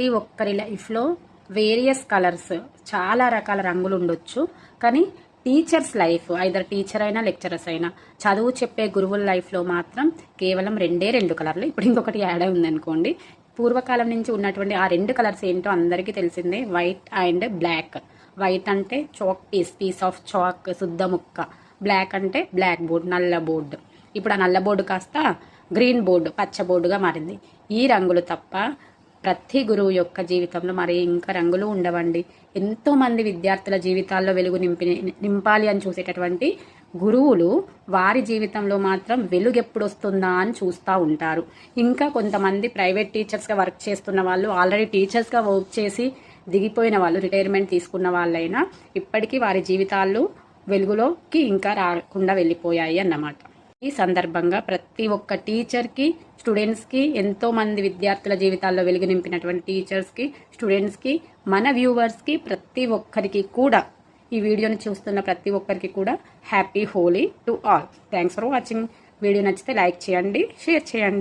ప్రతి ఒక్కరి లైఫ్లో వేరియస్ కలర్స్ చాలా రకాల రంగులు ఉండొచ్చు. కానీ టీచర్స్ లైఫ్ ఐదర్ టీచర్ అయినా లెక్చరర్స్ అయినా చదువు చెప్పే గురువుల లైఫ్లో మాత్రం కేవలం రెండే రెండు కలర్లు. ఇప్పుడు ఇంకొకటి యాడ్ అయి ఉందనుకోండి. పూర్వకాలం నుంచి ఉన్నటువంటి ఆ రెండు కలర్స్ ఏంటో అందరికీ తెలిసిందే వైట్ అండ్ బ్లాక్. వైట్ అంటే chalk piece piece of chalk శుద్ధ ముక్క. బ్లాక్ అంటే బ్లాక్ బోర్డ్ నల్ల బోర్డు. ఇప్పుడు ఆ నల్ల బోర్డు కాస్త గ్రీన్ బోర్డు పచ్చ బోర్డుగా మారింది. ఈ రంగులు తప్ప ప్రతి గురువు యొక్క జీవితంలో మరి ఇంకా రంగులు ఉండవండి. ఎంతోమంది విద్యార్థుల జీవితాల్లో వెలుగు నింపి నింపాలి అని చూసేటటువంటి గురువులు వారి జీవితంలో మాత్రం వెలుగు ఎప్పుడు వస్తుందా అని చూస్తూ ఉంటారు. ఇంకా కొంతమంది ప్రైవేట్ టీచర్స్గా వర్క్ చేస్తున్న వాళ్ళు ఆల్రెడీ టీచర్స్గా వర్క్ చేసి దిగిపోయిన వాళ్ళు రిటైర్మెంట్ తీసుకున్న వాళ్ళైనా ఇప్పటికీ వారి జీవితాలు వెలుగులోకి ఇంకా రాకుండా వెళ్ళిపోయాయి అన్నమాట. ఈ సందర్భంగా ప్రతి ఒక్క టీచర్కి స్టూడెంట్స్కి ఎంతో మంది విద్యార్థుల జీవితాల్లో వెలుగు నింపినటువంటి టీచర్స్కి స్టూడెంట్స్కి మన వ్యూవర్స్కి ప్రతి ఒక్కరికి కూడా ఈ వీడియోని చూస్తున్న ప్రతి ఒక్కరికి కూడా happy Holi to all. Thanks for watching. Video నచ్చితే లైక్ చేయండి షేర్ చేయండి.